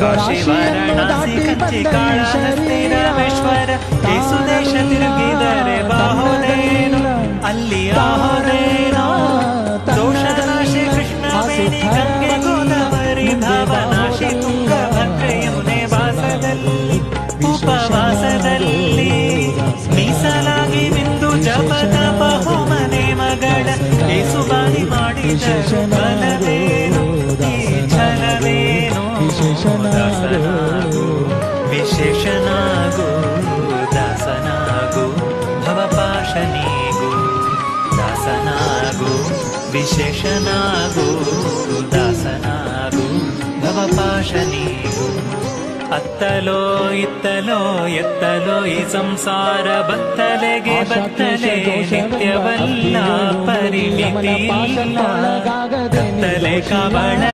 ಕಾಶಿ ವಾರಣಾಸಿ ಕಂಚಿ ಕಾಳಹಸ್ತಿ ರಾಮೇಶ್ವರ ಏಸು ದೇಶ ತಿರುಗಿದರೆ ಬಾಹುದೇನು ಅಲ್ಲಿ ಆಹುದೇನೋ ದೋಷನಾಶಿ ಕೃಷ್ಣ ಬೇಣಿ ಗಂಗೆ ಗೋದಾವರಿ ಭಾವನಾಶಿ ತುಂಗಭದ್ರೆ ಯಮುನೆ ವಾಸದಲ್ಲಿ ಉಪವಾಸದಲ್ಲಿ ಮೀಸಲಾಗಿ ಬಿಂದು ಜಪದ ಬಹುಮನೆ ಮಗಳ ಏಸುಬಾರಿ ಮಾಡಿದ ಈ ದಾಸನಾಗು ವಿಶೇಷನಾಗು ದಾಸನಾಗು ಭವಪಾಶನೀಗು ದಾಸನಾಗು ವಿಶೇಷನಾಗು ದಾಸನಾಗು ಭವಪಾಶನೀಗು. ಅತ್ತಲೋ ಇತ್ತಲೋ ಎತ್ತಲೋ ಈ ಸಂಸಾರ ಬತ್ತಲೆಗೆ ಬತ್ತಲೆ ನಿತ್ಯವಲ್ಲ ಪರಿಮಿತಿ ಕತ್ತಲೆ ಕಬಳ